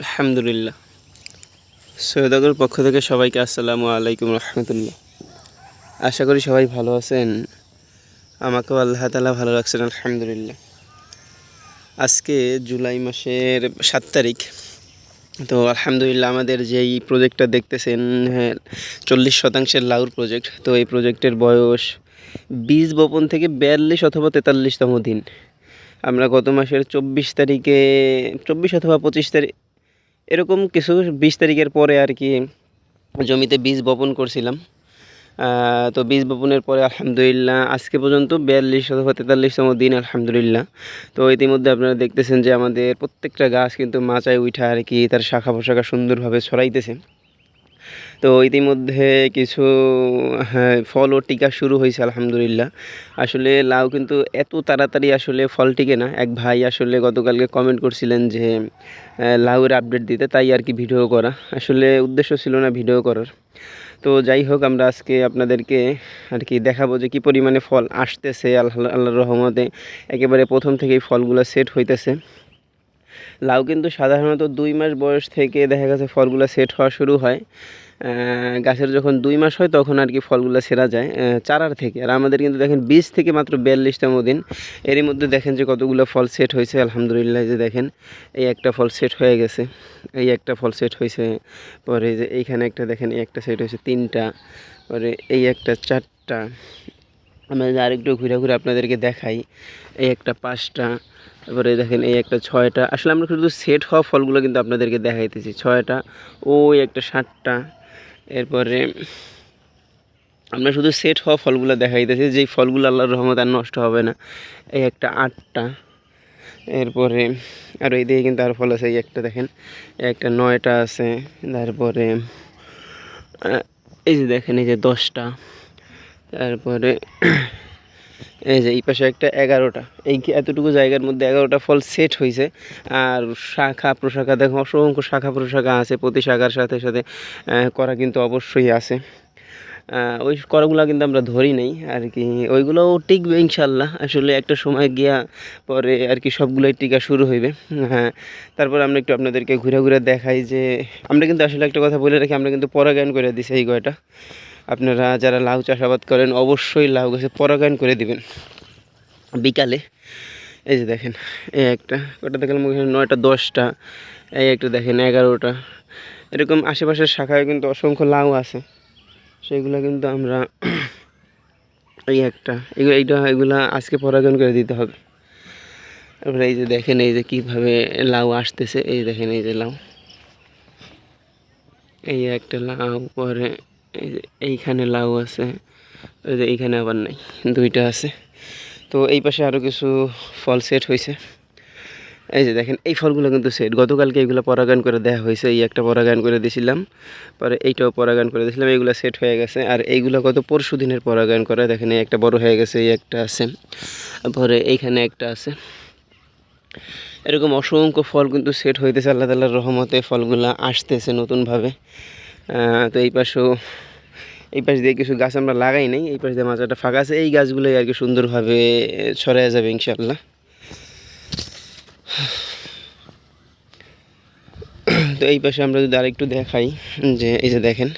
আলহামদুলিল্লাহ। সৈয়দাগর পক্ষ থেকে সবাইকে আসসালামু আলাইকুম রহমতুল্লাহ। আশা করি সবাই ভালো আছেন। আমাকেও আল্লাহ তালা ভালো রাখছেন, আলহামদুলিল্লাহ। আজকে জুলাই মাসের সাত তারিখ। তো আলহামদুলিল্লাহ আমাদের যেই প্রজেক্টটা দেখতেছেন হ্যাঁ চল্লিশ শতাংশের লাউর প্রজেক্ট তো এই প্রজেক্টের বয়স বীজ বপন থেকে বিয়াল্লিশ অথবা তেতাল্লিশতম দিন। আমরা গত মাসের চব্বিশ তারিখে, চব্বিশ অথবা পঁচিশ তারিখ এরকম কিছু বিশ তারিখের পরে আর কি জমিতে বীজ বপন করছিলাম। তো বীজ বপনের পরে আলহামদুলিল্লাহ আজকে পর্যন্ত বিয়াল্লিশ অথবা তেতাল্লিশতম দিন আলহামদুলিল্লাহ। তো ইতিমধ্যে আপনারা দেখতেছেন যে আমাদের প্রত্যেকটা গাছ কিন্তু মাচায় উঠা আর কি তার শাখা প্রশাখা সুন্দরভাবে ছড়াইতেছে। তো ইতিমধ্যে কিছু হ্যাঁ, ফল ও টিকা শুরু হয়েছে আলহামদুলিল্লাহ। আসলে লাউ কিন্তু এত তাড়াতাড়ি আসলে ফল টিকে না। এক ভাই আসলে গতকালকে কমেন্ট করছিলেন যে লাউয়ের আপডেট দিতে তাই আর কি ভিডিও করা। আসলে উদ্দেশ্য ছিল না ভিডিও করার। তো যাই হোক আমরা আজকে আপনাদেরকে আর কি দেখাবো যে কী পরিমাণে ফল আসতেছে আল্লাহ আল্লাহর রহমতে। একেবারে প্রথম থেকেই ফলগুলো সেট হইতেছে। লাউ কিন্তু সাধারণত দুই মাস বয়স থেকে দেখা গেছে ফলগুলো সেট হওয়া শুরু হয়। গাছের যখন দুই মাস হয় তখন আর কি ফলগুলো সেরা যায় চারার থেকে। আর আমাদের কিন্তু দেখেন বীজ থেকে মাত্র বিয়াল্লিশতম দিন। এরই মধ্যে দেখেন যে কতগুলো ফল সেট হয়েছে, আলহামদুলিল্লাহ যে দেখেন, এই একটা ফল সেট হয়ে গেছে, এই একটা ফল সেট হয়েছে, পরে যে এইখানে একটা দেখেন এই একটা সেট হয়েছে তিনটা, পরে এই একটা চারটা আমরা আরেকটু ঘুরে ঘুরে আপনাদেরকে দেখাই, এই একটা পাঁচটা, তারপরে দেখেন এই একটা ছয়টা। আসলে আমরা শুধু সেট হওয়া ফলগুলো কিন্তু আপনাদেরকে দেখাইতেছি। ছয়টা, ওই একটা সাতটা, এরপরে আমরা শুধু সেট হওয়া ফলগুলো দেখাইতেছি। যেই ফলগুলো আল্লাহর রহমত আর নষ্ট হবে না, এই একটা আটটা, এরপরে আর এই দিকে কিন্তু আর ফল আছে। এই একটা দেখেন, এই একটা নয়টা আছে, তারপরে এই যে দেখেন, এই যে দশটা। তারপরে এই যে এই পাশে একটা এগারোটা। এই এতটুকু জায়গার মধ্যে এগারোটা ফল সেট হয়েছে আর শাখা প্রশাখা, দেখো অসংখ্য শাখা প্রশাখা আছে, প্রতি শাখার সাথে সাথে করা কিন্তু অবশ্যই আছে। ওই করাগুলো কিন্তু আমরা ধরি নাই, আর কি। ওইগুলোও টিকবে ইনশাল্লাহ আসলে একটা সময় গিয়া পরে আর কি সবগুলোই টিকা শুরু হইবে। হ্যাঁ তারপর আমরা একটু আপনাদেরকে ঘুরে ঘুরে দেখাই যে, আমরা কিন্তু আসলে একটা কথা বলে রাখি, আমরা কিন্তু পরাগায়ন করে দিছি এই গয়টা। আপনারা যারা লাউ চাষাবাদ করেন, অবশ্যই লাউ গাছে পরাগায়ন করে দিবেন। বিকালে, এই যে দেখেন, এই একটা, কটা দেখলাম ওখানে? নয়টা, দশটা, এই একটা দেখেন, এগারোটা। এরকম আশেপাশের শাখায় কিন্তু অসংখ্য লাউ আছে। সেগুলো কিন্তু আমরা এই একটা এগুলো এইটা, এগুলা আজকে পরাগায়ন করে দিতে হবে। তারপরে এই যে দেখেন, এই যে কীভাবে লাউ আসতেছে, এই দেখেন, এই যে লাউ। এই একটা লাউ, পরে এইখানে লাউ আছে ওই যে এইখানে আবার নাই, দুইটা আছে। তো এই পাশে আরও কিছু ফল সেট হয়েছে। এই যে দেখেন, এই ফলগুলো কিন্তু সেট গতকালকে এইগুলো পরাগায়ন করে দেওয়া হয়েছে, এই একটা পরাগায়ন করে দিয়েছিলাম পরে এইটাও পরাগায়ন করে দিয়েছিলাম এইগুলো সেট হয়ে গেছে। আর এইগুলো কত পরশু দিনের পরাগায়ন করা, দেখেন এই একটা বড় হয়ে গেছে, এই একটা আছে। পরে এইখানে একটা আছে। এরকম অসংখ্য ফল কিন্তু সেট হইতেছে, আল্লাহ তাল্লাহর রহমতে ফলগুলো আসতেছে নতুনভাবে। তো এই পাশেও এই পাশ দিয়ে কিছু গাছ আমরা লাগাই নাই, এই পাশ দিয়ে মাচাটা ফাঁকা আছে, এই গাছগুলোই আর কি সুন্দরভাবে ছড়ায় যাবে ইনশাল্লাহ তো এই পাশে আমরা যদি আরেকটু দেখাই, যে এই যে দেখেন,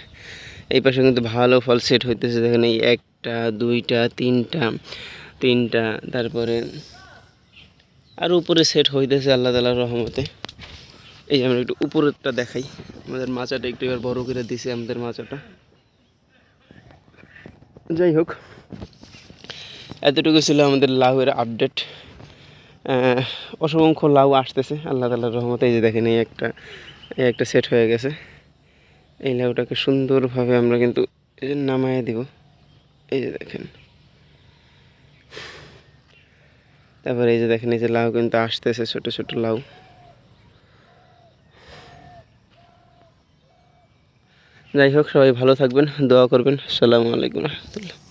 এই পাশে কিন্তু ভালো ফল সেট হইতেছে, দেখেন এই একটা, দুইটা, তিনটা তিনটা, তারপরে আর উপরে সেট হইতেছে আল্লাহ তালার রহমতে। এই যে আমরা একটু উপরেরটা দেখাই, আমাদের মাচাটা একটু এবার বড় করে দিছে আমাদের মাচাটা। যাই হোক এতটুকু ছিল আমাদের লাউয়ের আপডেট অসংখ্য লাউ আসতেছে, আল্লাহ তালার রহমতে। এই যে দেখেন, এই একটা এই একটা সেট হয়ে গেছে। এই লাউটাকে সুন্দরভাবে আমরা কিন্তু এই যে নামায় দিব। এই যে দেখেন। তারপরে এই যে দেখেন, এই যে লাউ কিন্তু আসতেছে, ছোট ছোট লাউ। যাই হোক সবাই ভালো থাকবেন দোয়া করবেন। আসসালামু আলাইকুম রহমতুল্লাহ।